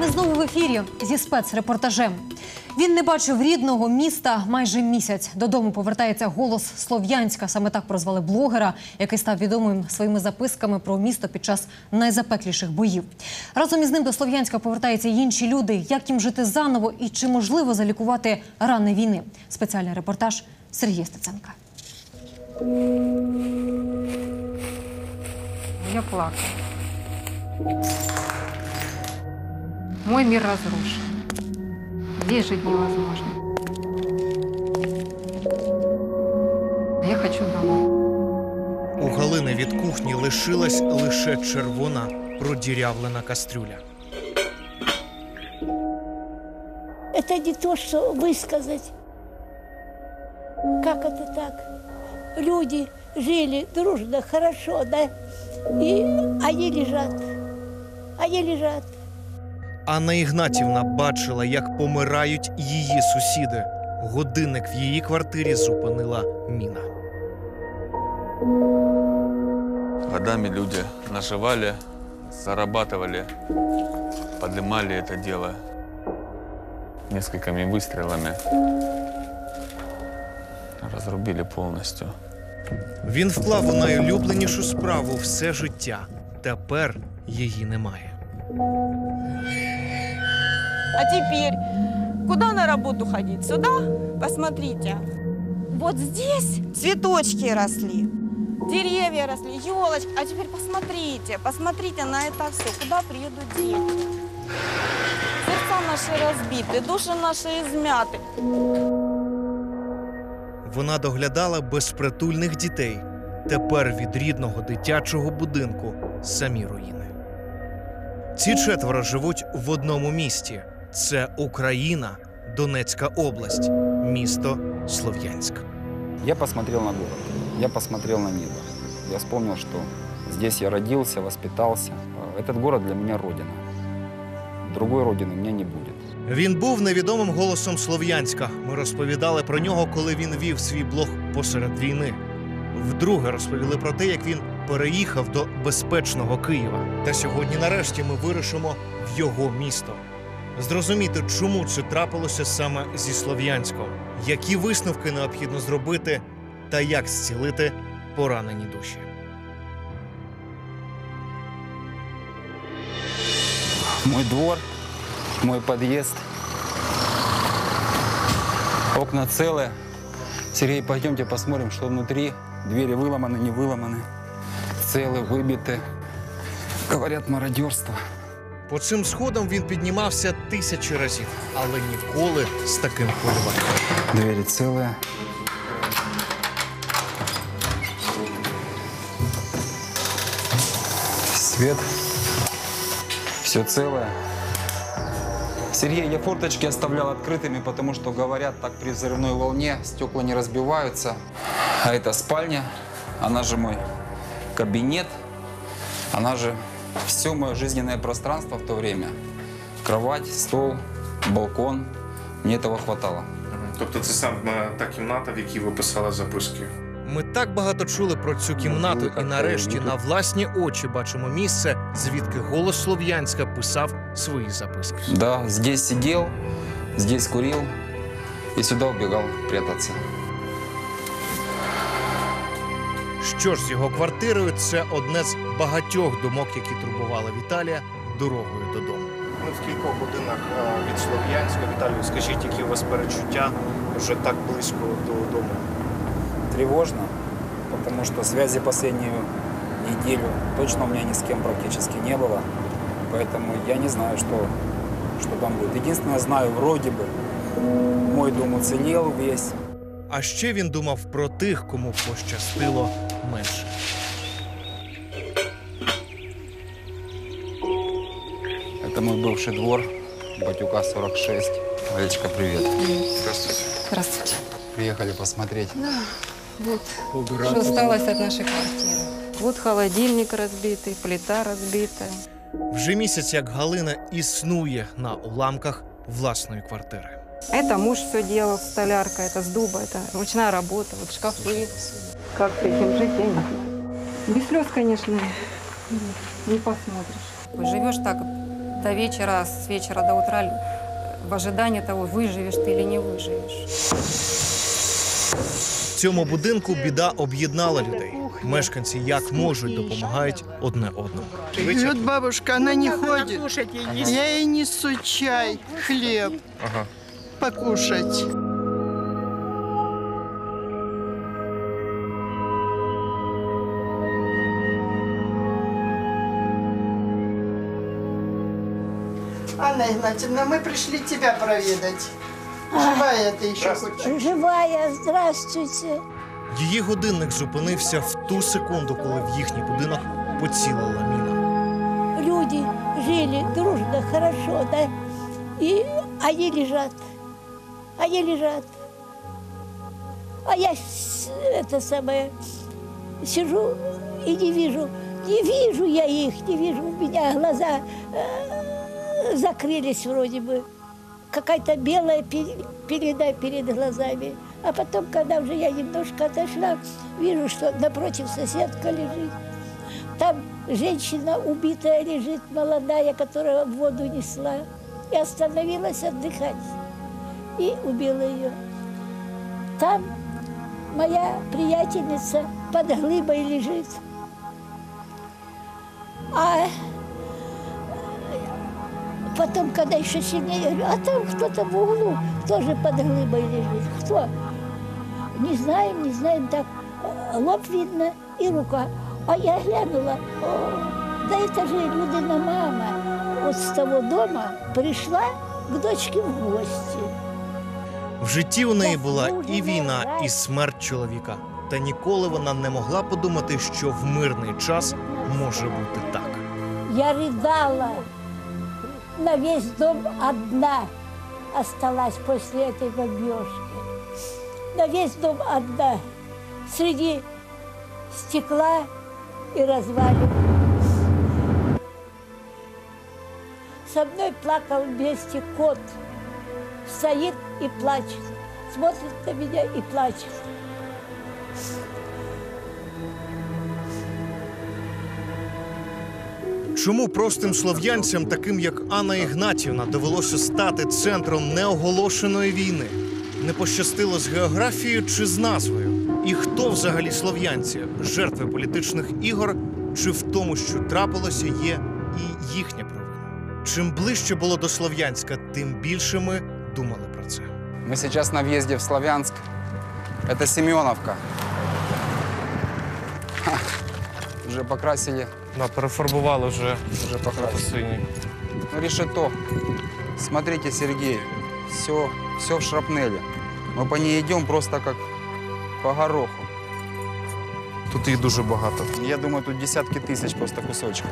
Не знову в ефірі зі спецрепортажем. Він не бачив рідного міста майже місяць. Додому повертається голос Слов'янська. Саме так прозвали блогера, який став відомим своїми записками про місто під час найзапекліших боїв. Разом із ним до Слов'янська повертаються інші люди. Як їм жити заново і чи можливо залікувати рани війни? Спеціальний репортаж Сергія Стеценка. Я плакала. Мой мир разрушен. Здесь жить невозможно. Я хочу домой. У Галини від кухні лишилась лише червона продірявлена кастрюля. Это не то, что высказать. Как это так? Люди жили дружно, хорошо, да? И они лежат. Они лежат. Анна Ігнатівна бачила, як помирають її сусіди. Годинник в її квартирі зупинила міна. Годами люди наживали, зарабатывали, поднимали это дело несколькими выстрелами. Разрубили полностью. Він вклав у найулюбленішу справу все життя. Тепер її немає. А теперь куда на работу ходить? Сюда? Посмотрите. Вот здесь цветочки росли, деревья росли, елочки. А теперь посмотрите, посмотрите на это все. Куда приедут дети? Сердца наши разбиты, души наши измяты. Вона доглядала безпритульних дітей. Тепер від рідного дитячого будинку самі руїни. Ці четверо живуть в одному місті. Це Україна, Донецька область, місто Слов'янськ. Я посмотрел на город, я посмотрел на небо. Я вспомнил, что здесь я родился, воспитался. Этот город для меня родина. Другой родины у меня не будет. Він був невідомим голосом Слов'янська. Ми розповідали про нього, коли він вів свій блог посеред війни. Вдруге розповіли про те, як він переїхав до безпечного Києва. Та сьогодні, нарешті, ми вирушимо в його місто Зрозуміти, чому це трапилося саме зі Слов'янськом, які висновки необхідно зробити, та як зцілити поранені душі. Мой двор, мой подъезд. Окна целые. Сергей, пойдемте посмотрим, что внутри. Двери выломаны, не выломаны. Целы, выбиты. Говорят, мародерство. По цим сходам він піднімався тисячі разів, але ніколи з таким хвилюванням. Двери целые. Свет. Все целое. Сергей, я форточки оставлял открытыми, потому что, говорят, так при взрывной волне стекла не разбиваются. А это спальня, она же мой кабинет, она же все мое жизненное пространство в то время. Кровать, стол, балкон. Мне этого хватало. Тобто це саме та кімната, в якій ви писали записки. Ми так багато чули про цю кімнату, і нарешті на власні очі бачимо місце, звідки голос Слов'янська писав свої записки. Да, здесь сидел, здесь курил и сюда убегал прятаться. Що ж з його квартирою, це одне з багатьох думок, які турбували Віталія дорогою додому. Ми в кількох годинах від Слов'янська. Віталію, скажіть, які у вас перечуття вже так близько до дому? Тревожно, потому что связи последнюю неделю точно у меня ни с кем практически не было. Поэтому я не знаю, что, что там будет. Единственное, знаю, вроде бы мой дом уцелел весь. А ще він думав про тих, кому пощастило менше. Это мой бывший двор, Батюка 46. Олечка, привет. Здравствуйте. Здравствуйте. Приехали посмотреть. Вот что осталось от нашей квартиры. Вот холодильник разбитый, плита разбитая. Вже місяць, як Галина існує на уламках власної квартири. Это муж все делал, столярка, это с дуба, это ручная работа, вот шкафы. Как с этим жить, я не знаю. Без слез, конечно, не посмотришь. Живешь так до вечера, с вечера до утра э, в ожидании того, выживешь ты или не выживешь. В цьому будинку біда об'єднала людей. Мешканці як можуть допомагають одне одному. Вот бабушка, она не ходит. Я ей несу чай, хлеб Ага. покушать. Анна Игнатьевна, мы пришли тебя проведать. Живая ты еще хоть? Живая, здравствуйте. Її годинник зупинився в ту секунду, коли в їхній будинок поцілила міна. Люди жили дружно, хорошо, да? И они лежат. Они лежат. А я с- это самое сижу и не вижу. Не вижу я их, не вижу. У меня глаза э, закрылись вроде бы. Какая-то белая пе- пелена перед глазами. А потом, когда уже я немножко отошла, вижу, что напротив соседка лежит. Там женщина убитая лежит, молодая, которая воду несла. И остановилась отдыхать. И убила ее. Там моя приятельница под глыбой лежит. А потом, когда еще сильнее, я говорю, а там кто-то в углу тоже под глыбой лежит. Кто? Не знаем, не знаем, так э, лоб видно и рука. А я глянула, о, да это же Людина мама вот с того дома пришла к дочке в гости. В житті у неї була і війна, і смерть чоловіка. Та ніколи вона не могла подумати, що в мирний час може бути так. Я рыдала. На весь дом одна осталась после этой бомбежки. На весь дом одна. Среди стекла и развалин. Со мной плакал вместе кот. Стоит и плачет. Смотрит на меня и плачет. Чому простим слов'янцям, таким як Анна Ігнатівна, довелося стати центром неоголошеної війни? Не пощастило з географією чи з назвою? І хто взагалі слов'янці? Жертви політичних ігор чи в тому, що трапилося, є і їхня провина? Чим ближче було до Слов'янська, тим більше ми думали про це. Мы сейчас на въезде в Славянск. Это Семеновка. Ха, Уже покрасили Да, перефарбували вже Вже покрасили. синій. решето. Смотрите, Сергей, все, все в шрапнели. Мы по ней идем просто как по гороху. Тут їх дуже багато. Я думаю, тут десятки тысяч просто кусочков.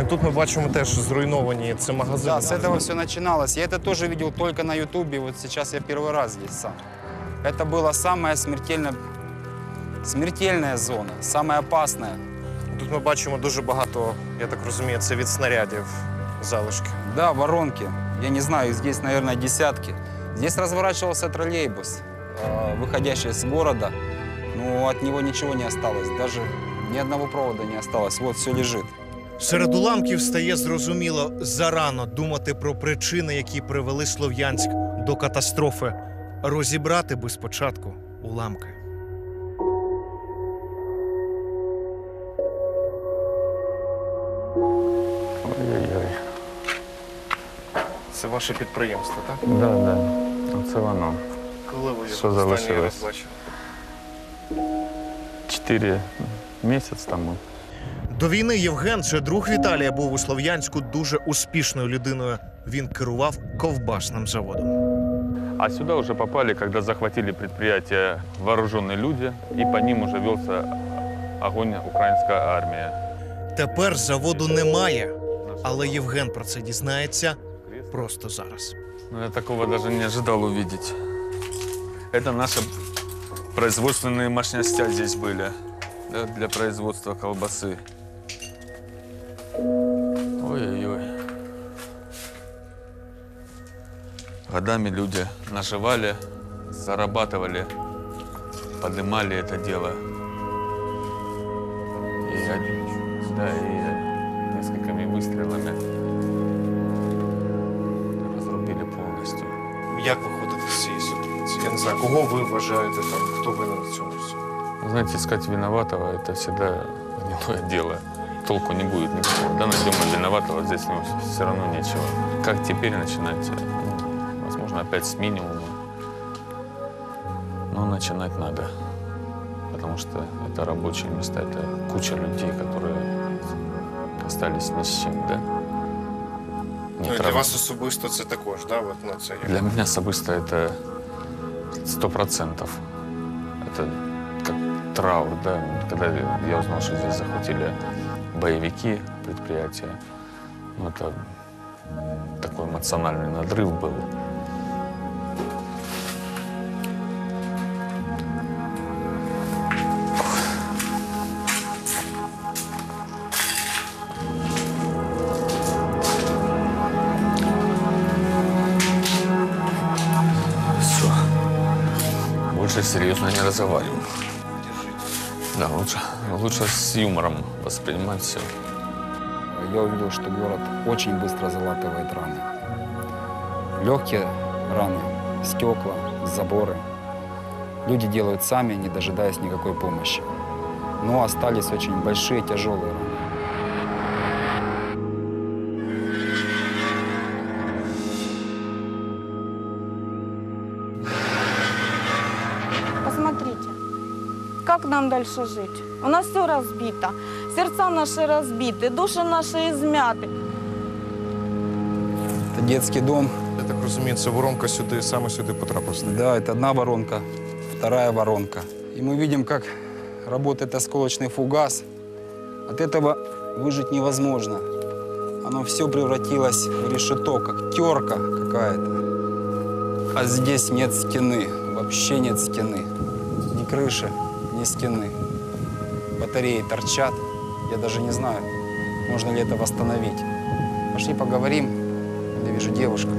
І тут ми бачимо теж зруйновані це магазини. Да, с этого все начиналось. Я это тоже видел только на Ютубе. Вот сейчас я первый раз здесь сам. Это была самая смертельная, смертельная зона, самая опасная. Тут ми бачимо дуже багато, я так розумію, це від снарядів залишки. Да, воронки. Я не знаю, их здесь, наверное, десятки. Здесь разворачивался троллейбус, э, выходящий с города. Но от него ничего не осталось. Даже ни одного провода не осталось. Вот все лежит. Серед уламків стає зрозуміло зарано думати про причини, які привели Слов'янськ до катастрофи. Розібрати би спочатку уламки. Це ваше підприємство, так? Да, да. Оце воно. Коли ви Що його останній залишилось? раз бачили? Чотири місяць тому. До війни Євген, це друг Віталія, був у Слов'янську дуже успішною людиною. Він керував ковбасним заводом. А сюда уже попали, когда захватили предприятие вооруженные люди, и по ним уже велся огонь украинская армия. Тепер заводу немає, але Євген про це дізнається просто зараз. Ну, я такого даже не ожидал увидеть. Это наши производственные мощностя здесь были для производства колбасы. Ой-ой-ой. Годами люди наживали, зарабатывали, поднимали это дело. Знаю, кого ви вважаєте там, хто винен в цьому всьому? Знаете, искать виноватого – это всегда гнилое дело. Толку не будет никакого. Да, найдем мы виноватого, здесь ну, все равно нечего. Как теперь начинать? Ну, возможно, опять с минимума. Но начинать надо. Потому что это рабочие места, это куча людей, которые остались ни с чем, да? Ну, і для вас особисто це також, да? От, ну, це Для меня особисто это сто процентов. Это как траур, да. Когда я узнал, что здесь захватили боевики предприятия, ну, это такой эмоциональный надрыв был. Серьезно не разговариваю. Да, лучше, лучше с юмором воспринимать все. Я увидел, что город очень быстро залатывает раны. Легкие раны, стекла, заборы. Люди делают сами, не дожидаясь никакой помощи. Но остались очень большие, тяжелые раны. Дальше жить? У нас все разбито. Сердца наши разбиты, души наши измяты. Это детский дом. Я так розумію, це воронка сюди, саме сюди потрапила. Да, это одна воронка, вторая воронка. И мы видим, как работает осколочный фугас. От этого выжить невозможно. Оно все превратилось в решето, как терка какая-то. А здесь нет стены, вообще нет стены. Ни крыши, ни стены. Батареи торчат. Я даже не знаю, можно ли это восстановить. Пошли поговорим. Я вижу девушку.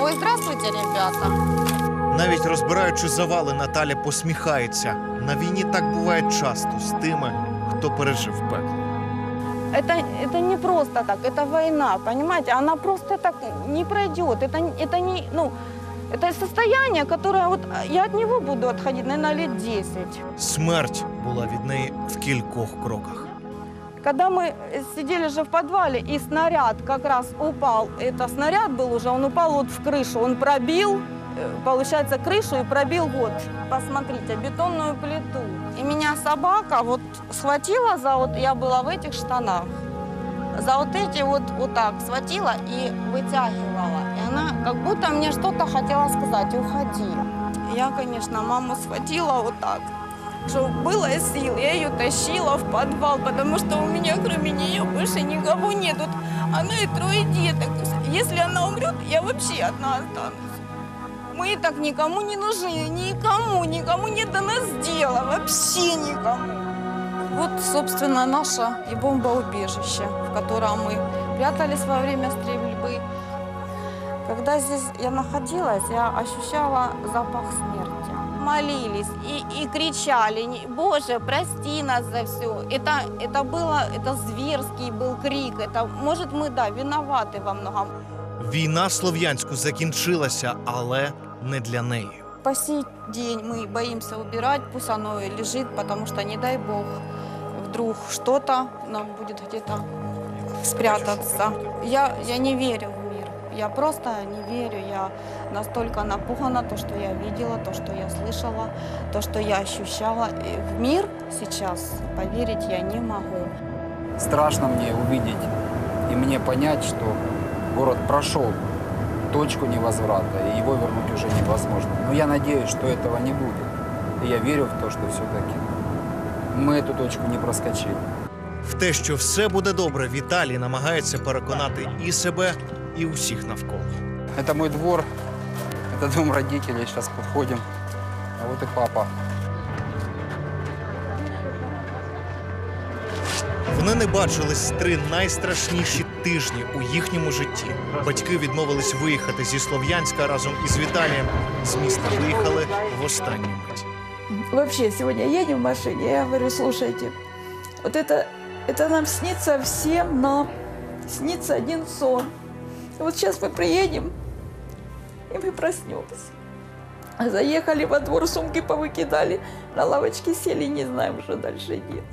Ой, здравствуйте, ребята. Навіть розбираючи завали, Наталя посміхається. На війні так буває часто з тими, хто пережив пекло. Это, это не просто так, это война, понимаете? Она просто так не пройдет. Это, это не, ну, это состояние, которое вот я от него буду отходить, наверное, лет 10. Смерть була від неї в кількох кроках. Когда мы сидели же в подвале, и снаряд как раз упал, это снаряд был уже, он упал вот в крышу, он пробил, э, получается, крышу и пробил вот, посмотрите, бетонную плиту. И меня собака вот схватила за вот, я была в этих штанах, за вот эти вот, вот так схватила и вытягивала. И она как будто мне что-то хотела сказать, уходи. Я, конечно, маму схватила вот так, что было сил, я ее тащила в подвал, потому что у меня кроме нее больше никого нет. Вот она и трое деток. Если она умрет, я вообще одна останусь. Мы и так никому не нужны, никому, никому не до нас дела, вообще никому. Вот, собственно, наше и бомбоубежище, в котором мы прятались во время стрельбы. Когда здесь я находилась, я ощущала запах смерти. Молились и, и кричали, не- Боже, прости нас за все. Это, это было, это зверский был крик. Это, может, мы, да, виноваты во многом. Війна в Слов'янську закінчилася, але не для неї. По сей день мы боимся убирать, пусть оно и лежит, потому что, не дай бог, вдруг что-то нам будет где-то спрятаться. Я, я не верю в мир. Я просто не верю. Я настолько напугана, то, что я видела, то, что я слышала, то, что я ощущала. И в мир сейчас поверить я не могу. Страшно мне увидеть и мне понять, что город прошел точку невозврата, и его вернуть уже невозможно. Но я надеюсь, что этого не будет. И я верю в то, что все-таки мы эту точку не проскочили. В те, що все буде добре, Віталій намагається переконати і себе, і усіх навколо. Это мой двор, это дом родителей, сейчас подходим. А вот и папа. Вони не бачились три найстрашніші тижні у їхньому житті. Батьки відмовились виїхати зі Слов'янська разом із Віталієм. З міста виїхали в останню мить. Вообще, сегодня едем в машине, я говорю, слушайте, вот это, Это нам снится всем нам. Снится один сон. И вот сейчас мы приедем, и мы проснемся. Заехали во двор, сумки повыкидали, на лавочке сели, не знаем, что дальше делать.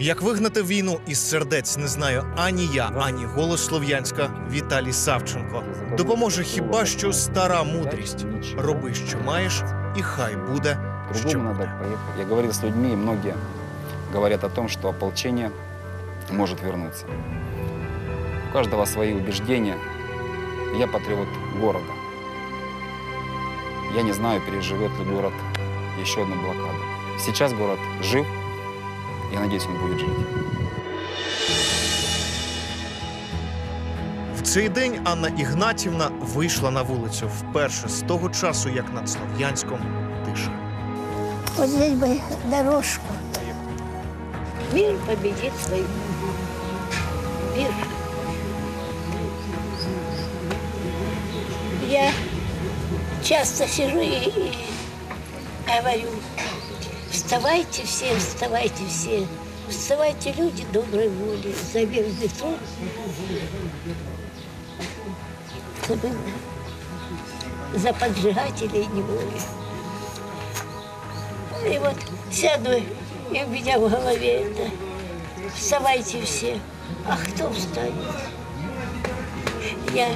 Як вигнати війну із сердець не знаю ані я, ані голос Слов'янська Віталій Савченко. Допоможе хіба що стара мудрість. Роби, що маєш, і хай буде, що буде. Я говорил с людьми, и многие говорят о том, что ополчение может вернуться. У каждого свои убеждения. Я патриот города. Я не знаю, переживет ли город еще одну блокаду. Сейчас город жив. Я надеюсь, он будет жить. В цей день Анна Ігнатівна вийшла на вулицю вперше з того часу, як над Слов'янськом тиша. Вот здесь бы дорожку. Мир победит. Мир. Я часто сижу и говорю, вставайте все, вставайте все. Вставайте, люди доброй воли, за мирный труд. За поджигателей неволи. И вот сяду, и у меня в голове это. Вставайте все. А кто встанет? Я